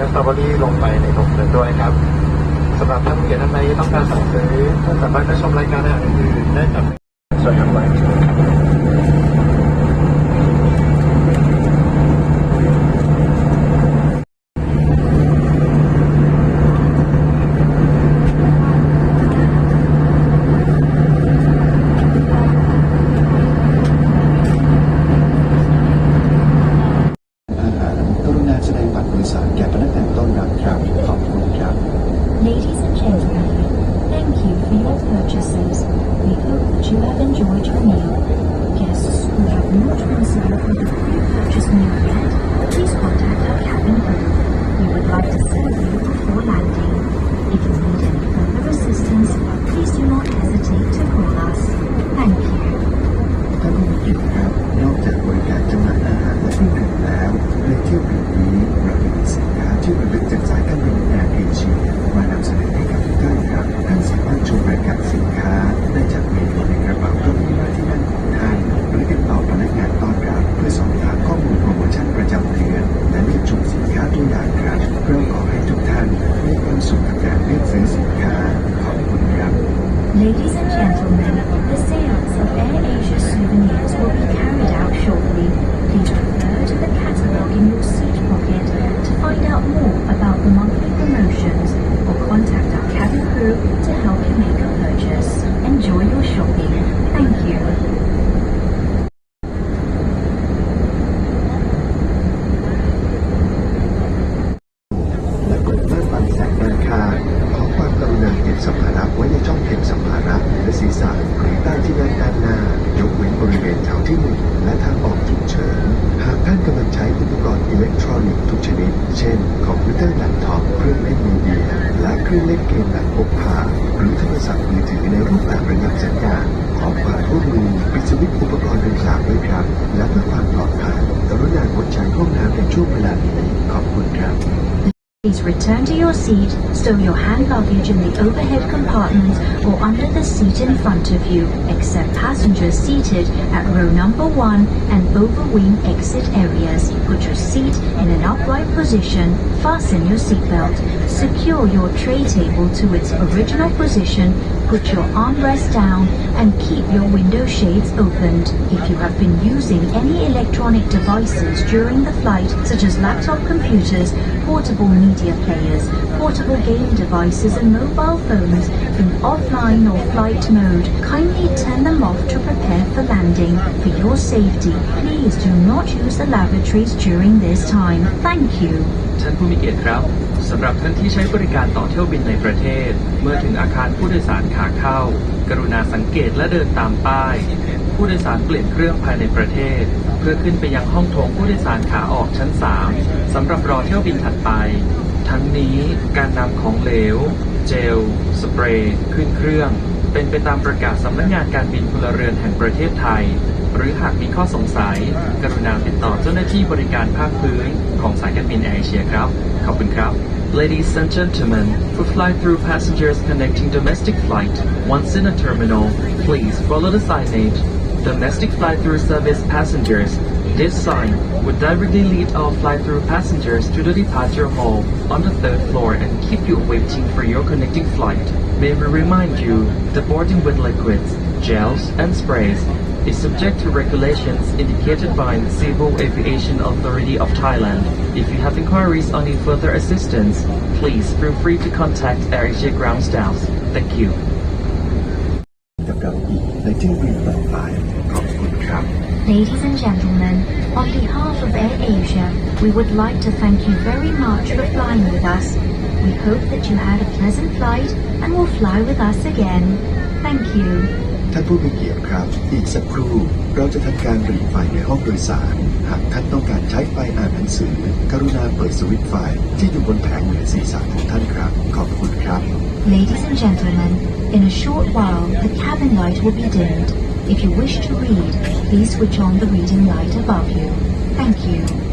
นื้อสตรอเบอรี่ลงไปในนมเลยด้วยครับสำหรับท่านผู้เขียนท่านใดที่ต้องการสั่งซื้อสามารถไปชมรายการอาหารอื่นๆได้จากส่วนของไลน์ครับอาหารกรุณาแสดงบัตรโดยสารแก่ muito parecido com o ศีรษะหรือใต้ที่นั่งด้านหน้า ยกเว้นบริเวณแถวที่หนึ่งและทางออกฉุกเฉิน หากท่านกำลังใช้อุปกรณ์อิเล็กทรอนิกส์ทุกชนิด เช่น คอมพิวเตอร์แล็ปท็อปเครื่องเล่นมีเดีย และเครื่องเล่นเกมแบบพกพาหรือโทรศัพท์มือถือในรูปแบบระงับสัญญาณขอความร่วมมือปิดสวิตช์อุปกรณ์ดังกล่าวด้วยครับ และเพื่อความปลอดภัยกรุณางดใช้ห้องน้ำในช่วงเวลานี้ขอบคุณครับ return to your seat, stow your hand luggage in the overhead compartment or under the seat in front of you, except passengers seated at row number one and overwing exit areas. Put your seat in an upright position, fasten your seatbelt, secure your tray table to its original position, put your armrest down, and keep your window shades opened. If you have been using any electronic devices during the flight, such as laptop computers, portable media players, portable game devices, and mobile phones in offline or flight mode, kindly turn them off to prepare for landing. For your safety, please do not use the lavatories during this time. Thank you. ท่านผู้มีเกียรติครับสำหรับท่านที่ใช้บริการต่อเที่ยวบินในประเทศ เมื่อถึงอาคารผู้โดยสารขาเข้า กรุณาสังเกตและเดินตามป้าย ผู้โดยสารเปลี่ยนเครื่องภายในประเทศ เพื่อขึ้นไปยังห้องโถงผู้โดยสารขาออกชั้น 3 สำหรับรอเที่ยวบินถัดไป ทั้งนี้การนำของเหลว เจล สเปรย์ ขึ้นเครื่อง เป็นไปตามประกาศสำนักงานการบินพลเรือนแห่งประเทศไทย หรือหากมีข้อสงสัย กรุณาติดต่อเจ้าหน้าที่บริการภาคพื้นของสายการบินแอร์เอเชียครับ ขอบคุณครับ Ladies and gentlemen, for fly-through passengers connecting domestic flight, once in a terminal, please follow the signage. Domestic fly-through service passengers. This sign would directly lead all fly-through passengers to the departure hall on the third floor and keep you waiting for your connecting flight. May we remind you, the boarding with liquids, gels, and sprays is subject to regulations indicated by the Civil Aviation Authority of Thailand. If you have inquiries or need further assistance, please feel free to contact AirAsia ground staff. Thank you. กับเราอีกในเที่ยวบินต่อไปขอบคุณครับ Ladies and gentlemen, on behalf of Air Asia, we would like to thank you very much for flying with us. We hope that you had a pleasant flight and will fly with us again. Thank you. ท่านผู้มีเกียรติครับ อีกสักครู่เราจะทำการหรี่ไฟในห้องโดยสาร หากท่านต้องการใช้ไฟอ่านหนังสือ กรุณาเปิดสวิตช์ไฟที่อยู่บนแผงเหนือศีรษะของท่านครับ ขอบคุณครับ Ladies and gentlemen, in a short while the cabin light will be dimmed if you wish to read, please switch on the reading light above you. Thank you.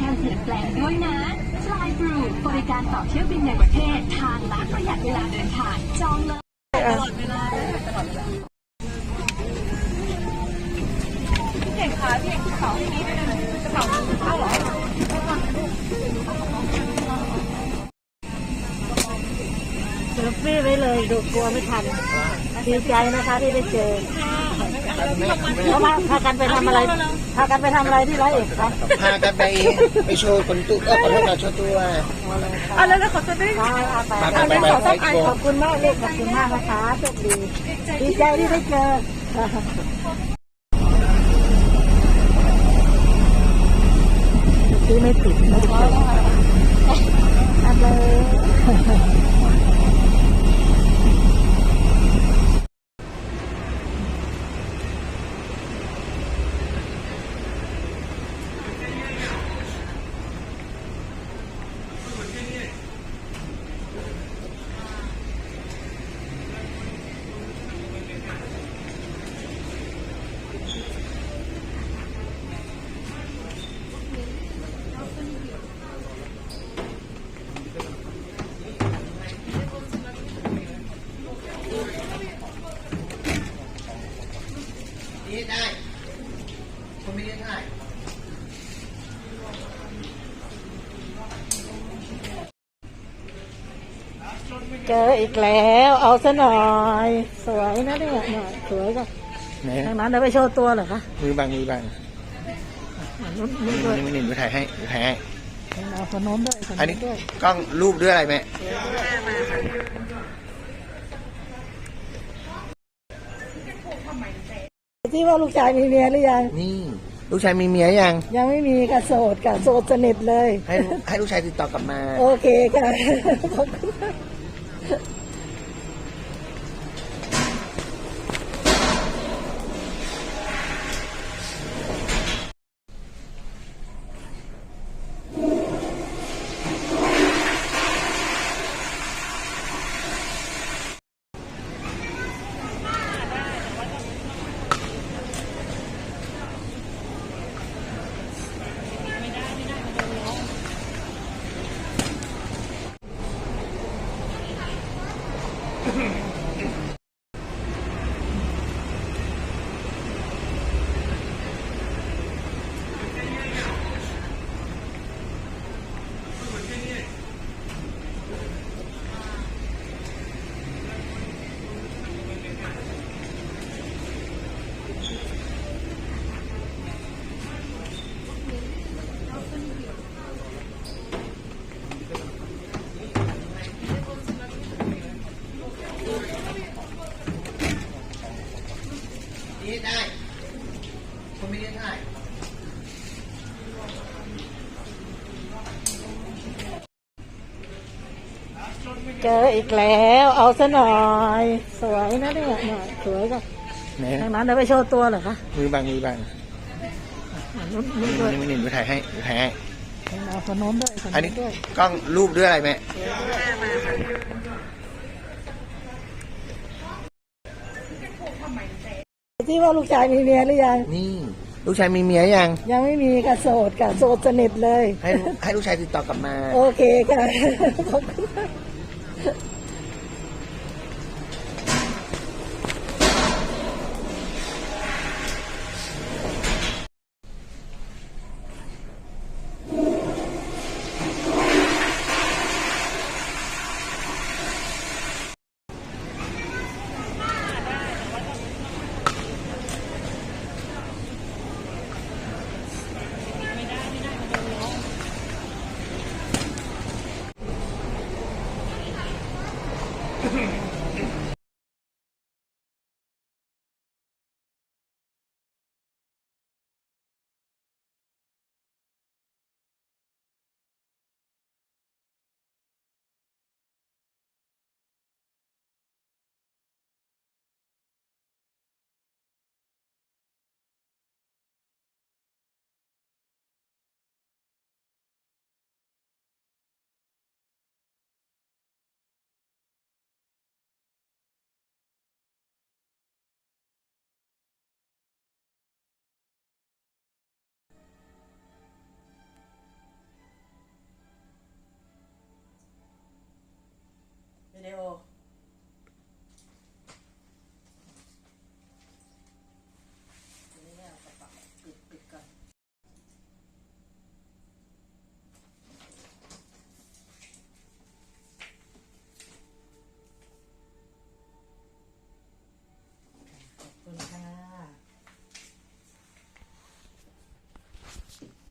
การเปลี่ยนแปลงด้วยนะ Fly Blue บริการต่อเที่ยวบินในประเทศ ทางลัดประหยัดเวลาเดินทาง จองเลยตลอดเวลาเลยตลอดเวลาเก่งขาพี่เก่งเขาที่นี้ด้วยนะกระเป๋าเข้าหรอเซลฟี่ไว้เลย ดูกลัวไม่ทัน ดีใจนะคะที่ได้เจอ แล้วมาพากันไปทำอะไรพากันไปทำอะไรที่ร้อยเอ็ดคะพากันไปไปโชว์คนตู้เออขอโทษนะโชว์ตัวอะแล้วขอจะได้ไปพาไปกันไปไปไปขอไปโชว์ขอบคุณมากเลยขอบคุณมากนะคะโชคดีดีใจที่ได้เจอที่ไม่ติดไม่ติดอันเลย เจออีกแล้ว เอาซะหน่อย สวยนะเนี่ยหน่อยสวยก็ไหนดังนั้นเดี๋ยวไปโชว์ตัวเหรอคะมือบังมือบังอะนุ่นนี่นุ่นด้วยนี่นี่ถ่ายให้ถ่ายให้เอาคนโน้นด้วยคนอันนี้นี้ด้วยกล้องรูปด้วยอะไรแม่ที่ว่าลูกชายมีเมียหรือยัง นี่ ลูกชายมีเมียยัง ยังไม่มีค่ะโสดค่ะโสดสนิทเลย ให้ให้ลูกชายติดต่อกลับมา โอเคค่ะขอบคุณ ไม่ได้ถ่ายเจออีกแล้ว เอาซะหน่อย สวยนะเนี่ยหน่อยสวยก็ไหนดังนั้นเดี๋ยวไปโชว์ตัวเหรอคะมือบังมือบังอะนุ่นนุ่นด้วยนี่นี่ถ่ายให้ถ่ายให้ เอาคนโน้นด้วยคนอันนี้นี้ด้วยกล้องรูปด้วยอะไรแม่ที่ว่าลูกชายมีเมียหรือยังนี่ ลูกชายมีเมียยัง ยังไม่มีค่ะโสดค่ะโสดสนิทเลย ให้ให้ลูกชายติดต่อ กลับมา โอเคค่ะขอบคุณค่ะ